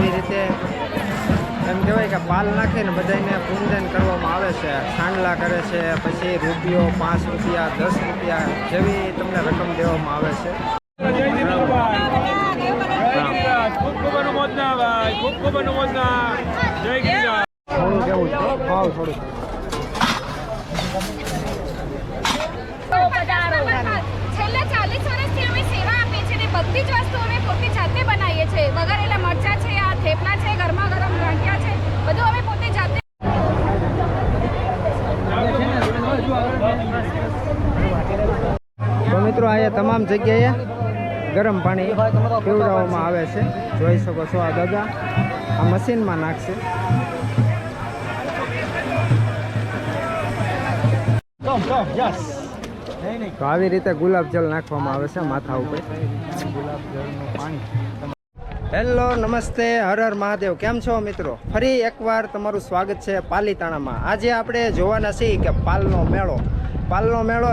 આવી રીતે એમ કહેવાય કે પાલ નાખીને બધાને પૂંજન કરવામાં આવે છે. ખાંડલા કરે છે, પછી રૂપિયો પાંચ રૂપિયા, દસ રૂપિયા જેવી તમને રકમ દેવામાં આવે છે. થોડું કેવું છે ભાવ થોડું છેલ્લા ચાલીસ વર્ષથી અમે સેવા આપીએ છીએ અને બધી જ વસ્તુ અમે પોતે જાતે બનાવીએ છીએ. વઘારેલા મરચાં છે આ થેપલા છે ગરમા ગરમ ગાંઠિયા છે બધું અમે પોતે જાતે તો મિત્રો અહીંયા તમામ જગ્યાએ ગરમ પાણી પીવડાવવામાં આવે છે. જોઈ શકો છો આ દાદા આ મશીનમાં નાખશે. તો આવી રીતે ગુલાબ જલ નાખવામાં આવે છે માથા ઉપર. હેલો, નમસ્તે, હર હર મહાદેવ. કેમ છો મિત્રો? ફરી એકવાર તમારું સ્વાગત છે પાલીતાણામાં. આજે આપણે જોવાના છીએ કે પાલનો મેળો. પાલનો મેળો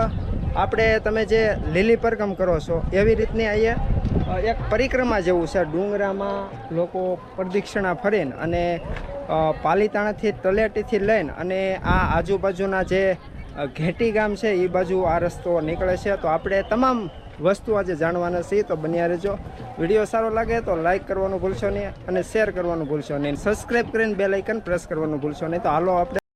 આપણે તમે જે લીલી પરકમ કરો છો, એવી રીતની અહીંયા એક પરિક્રમા જેવું છે. ડુંગરામાં લોકો પ્રદક્ષિણા ફરીને અને પાલીતાણાથી તલેટીથી લઈને અને આ આજુબાજુના જે ઘેટી ગામ છે એ બાજુ આ રસ્તો નીકળે છે. તો આપણે તમામ વસ્તુ આજે જાણવાના છીએ, તો બન્યા રહેજો. વીડિયો સારો લાગે તો લાઈક કરવાનું ભૂલશો નહીં અને શેર કરવાનું ભૂલશો નહીં. સબસ્ક્રાઈબ કરીને બે લાઇકન પ્રેસ કરવાનું ભૂલશો નહીં. તો હાલો આપણે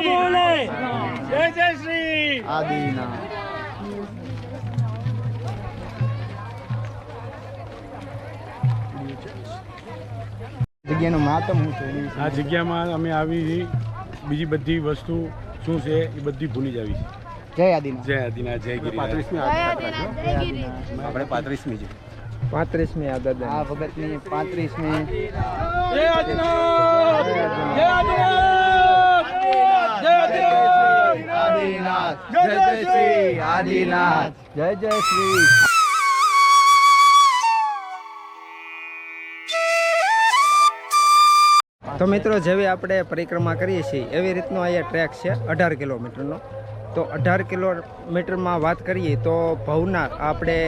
બોલે જય જય શ્રી જગ્યાનું માતમ હું છું? આ જગ્યામાં અમે આવી બીજી બધી વસ્તુ શું છે એ બધી ભૂલી જ આવી છે. જય આદિના જય આદિનાથ જય ગિરિરાજ. આપણે પાંત્રીસમી છે. પાંત્રીસમી આ દાદા આ ભગતની પાંત્રીસમી. જય આદિનાથ જય આદિનાથ. જય જય શ્રી આદિનાથ. જય જય શ્રી. તો મિત્રો જેવી આપણે પરિક્રમા કરીએ છીએ એવી રીતનો અહીંયા ટ્રેક છે અઢાર કિલોમીટરનો. તો અઢાર કિલોમીટરમાં વાત કરીએ તો ભવનાથ, આપણે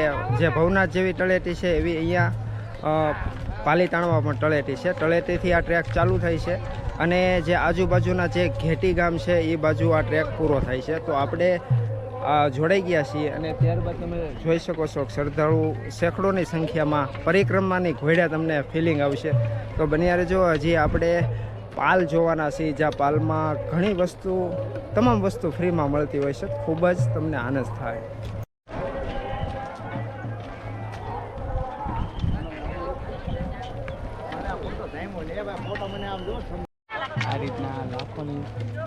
જે ભવનાથ જેવી તળેટી છે એવી અહીંયા પાલીતાણામાં પણ તળેટી છે. તળેટીથી આ ટ્રેક ચાલુ થાય છે અને જે આજુબાજુના જે ઘેટી ગામ છે એ બાજુ આ ટ્રેક પૂરો થાય છે. તો આપણે જોડાઈ ગયા છીએ અને ત્યારબાદ તમે જોઈ શકો છો શ્રદ્ધાળુ સેંકડોની સંખ્યામાં પરિક્રમાની ઘોડ્યા તમને ફિલિંગ આવશે. તો બન્યા રહેજો. હજી આપણે પાલ જોવાના છીએ જ્યાં પાલમાં ઘણી વસ્તુ, તમામ વસ્તુ ફ્રીમાં મળતી હોય છે. ખૂબ જ તમને આનંદ થાય. આ રીતના લાખોની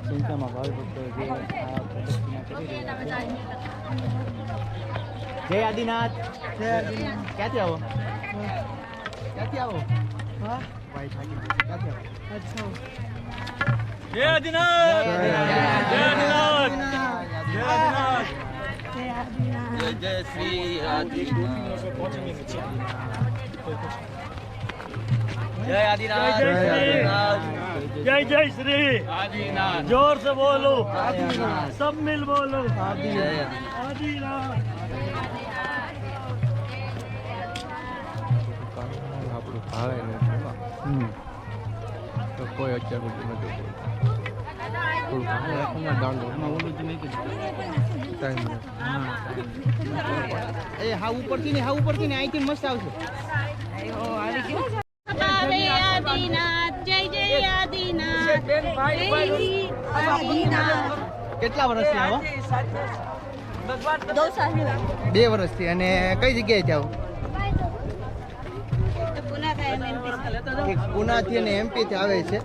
સંખ્યામાં ભાવિ ભક્તો જે આ પ્રદક્ષિણા કરી રહ્યા છે. જય આદિનાથ. ક્યાંથી આવો? ક્યાંથી આવો? હા? ભાઈ ક્યાંથી આવો જય આદિનાથ જય આદિનાથ જય આદિનાથ જય જય શ્રી જય આદિનાથ જય જય શ્રી जय जय श्री આદિનાથ जोर से बोलो सब मिल बोलो आदिनाथ કોઈ અત્યાર સુધી રાખવામાં દાંડો. ઓલું જ નહીં એ હા ઉપરથી ને હા ઉપરથી ને અહીંથી મસ્ત આવશે. કેટલા વર્ષથી આવો? બે વર્ષથી અને કઈ જગ્યાએ જાઓ? પુનાથી અને એમપી થી આવે છે.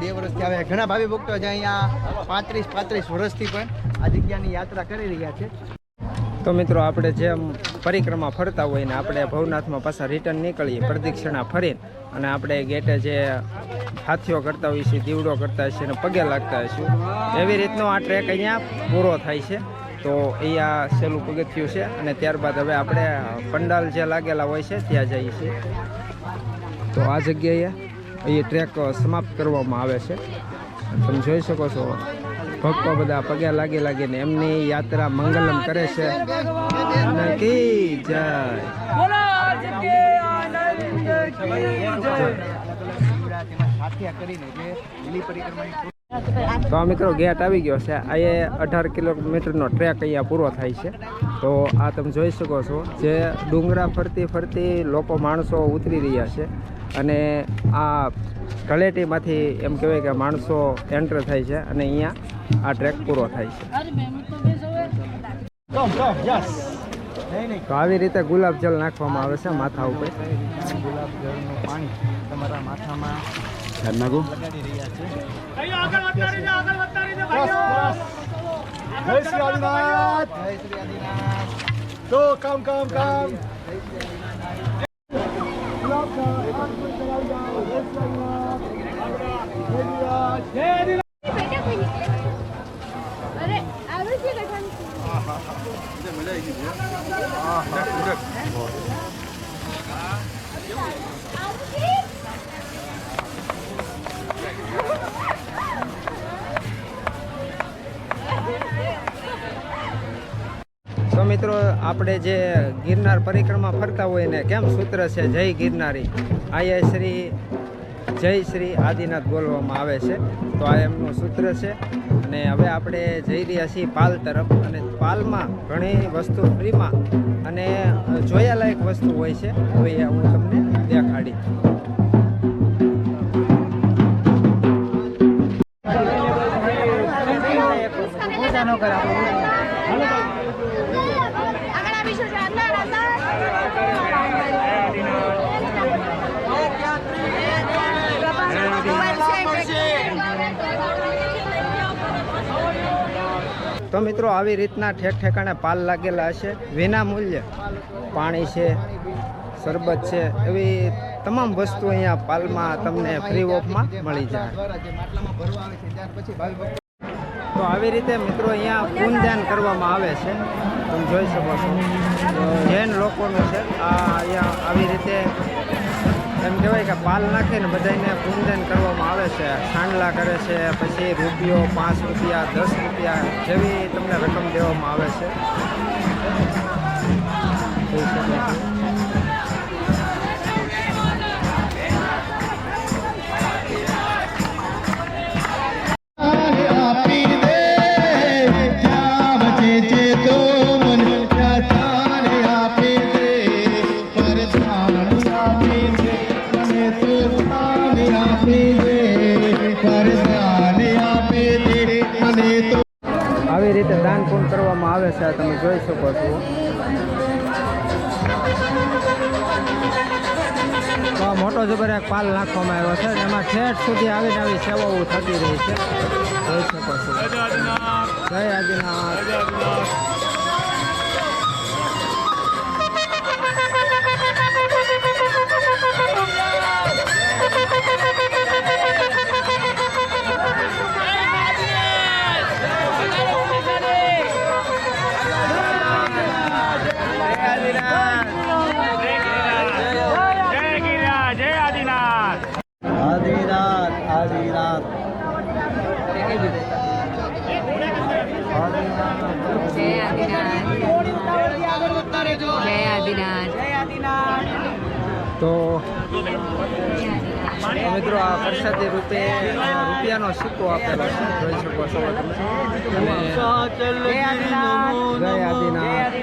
બે વર્ષથી આવે ઘણા ભાવિ ભક્તો જે અહીંયા પાંત્રીસ પાંત્રીસ વર્ષથી પણ આ જગ્યાની યાત્રા કરી રહ્યા છે. તો મિત્રો, આપણે જેમ પરિક્રમા ફરતા હોય ને આપણે ભવનાથમાં પાછા રિટર્ન નીકળીએ, પ્રદક્ષિણા ફરીને અને આપણે ગેટે જે હાથીઓ કરતા હોઈએ છીએ, દીવડો કરતા હોઈએ છીએ અને પગે લાગતા હોઈશું એવી રીતનો આ ટ્રેક અહીંયા પૂરો થાય છે. તો અહીંયા સહેલું પગથિયું છે અને ત્યારબાદ હવે આપણે પંડાલ જે લાગેલા હોય છે, ત્યાં જઈએ છીએ. તો આ જગ્યાએ અહીં ટ્રેક સમાપ્ત કરવામાં આવે છે. તમે જોઈ શકો છો, ભક્તો બધા પગે લાગી લાગીને એમની યાત્રા મંગલમ કરે છે. અને કી જય. તો મિત્રો ગેટ આવી ગયો છે. એ અઢાર કિલોમીટરનો ટ્રેક અહીંયા પૂરો થાય છે. તો આ તમે જોઈ શકો છો જે ડુંગરા ફરતી ફરતી લોકો માણસો ઉતરી રહ્યા છે અને આ તળેટીમાંથી એમ કહેવાય કે માણસો એન્ટર થાય છે અને અહીંયા આ ટ્રેક પૂરો થાય છે. તો આવી રીતે ગુલાબજળ નાખવામાં આવે છે માથા ઉપર. ગુલાબજળનું પાણી તમારા માથામાં નાખો જય શ્રી આદિનાથ જય શ્રી આદિનાથ તો કામ કામ કામ બેટા કોઈ નીકળે અરે આવે છે આપણે જે ગિરનાર પરિક્રમા ફરતા હોય ને કેમ સૂત્ર છે? જય ગિરનારી. આયા શ્રી જય શ્રી આદિનાથ બોલવામાં આવે છે. તો આ એમનું સૂત્ર છે. અને હવે આપણે જઈ રહ્યા છીએ પાલ તરફ. અને પાલમાં ઘણી વસ્તુ ફ્રીમાં અને જોયાલાયક વસ્તુ હોય છે. તો એ હું તમને દેખાડી આગળ તો મિત્રો આવી રીતના ઠેક ઠેકાણે પાલ લાગેલા હશે. વિના મૂલ્યે પાણી છે, શરબત છે, એવી તમામ વસ્તુ અહીંયા પાલમાં તમને ફ્રી ઓફમાં મળી જાય. તો આવી રીતે મિત્રો અહીંયા પૂનદાન કરવામાં આવે છે. તમે જોઈ શકો છો. જૈન લોકોનું છે. આ અહીંયા આવી રીતે એમ કહેવાય કે પાલ નાખીને બધાને પૂનદાન કરવામાં આવે છે. ખાંડલા કરે છે, પછી રૂપિયો પાંચ રૂપિયા, દસ રૂપિયા જેવી તમને રકમ દેવામાં આવે છે. રીતે દાન પણ કરવામાં આવે છે તમે જોઈ શકો છો. તો મોટો જબર એક પાલ નાખવામાં આવ્યો છે અને એમાં ઠેઠ સુધી આવીને આવી સેવાઓ થતી રહી છે. જોઈ શકો છો. જય આદિનાથ. જય આદિનાથ જય આદિનાથ તો મિત્રો આ પ્રસાદી રૂપે રૂપિયાનો સિક્કો આપેલો છે. જોઈ શકો છો. તમે જય આદિનાથ.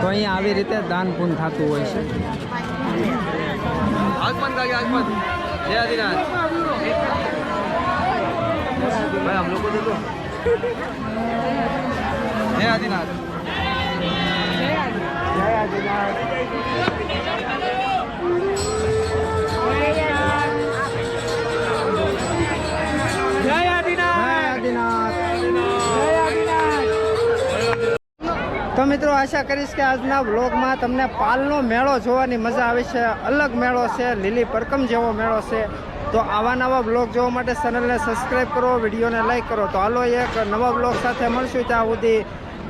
તો અહીંયા આવી રીતે દાન પૂન થતું હોય છે. આગમન જય આદિનાથ. ભાઈ હમ લોકો जय आदिनाथ जय आदिनाथ તો મિત્રો, આશા કરીશ કે આજના બ્લોગમાં તમને પાલનો મેળો જોવાની મજા આવી છે, અલગ મેળો છે, લીલી પરકમ જેવો મેળો છે. તો આવા નવા બ્લોગ જોવા માટે ચેનલને સબસ્ક્રાઈબ કરો, વિડીયોને લાઈક કરો. તો હાલો એક નવા બ્લોગ સાથે મળશું ત્યાં સુધી.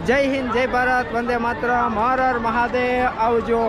જય હિન્દ, જય ભારત, વંદે માત્ર હર મહાદેવ. આવજો.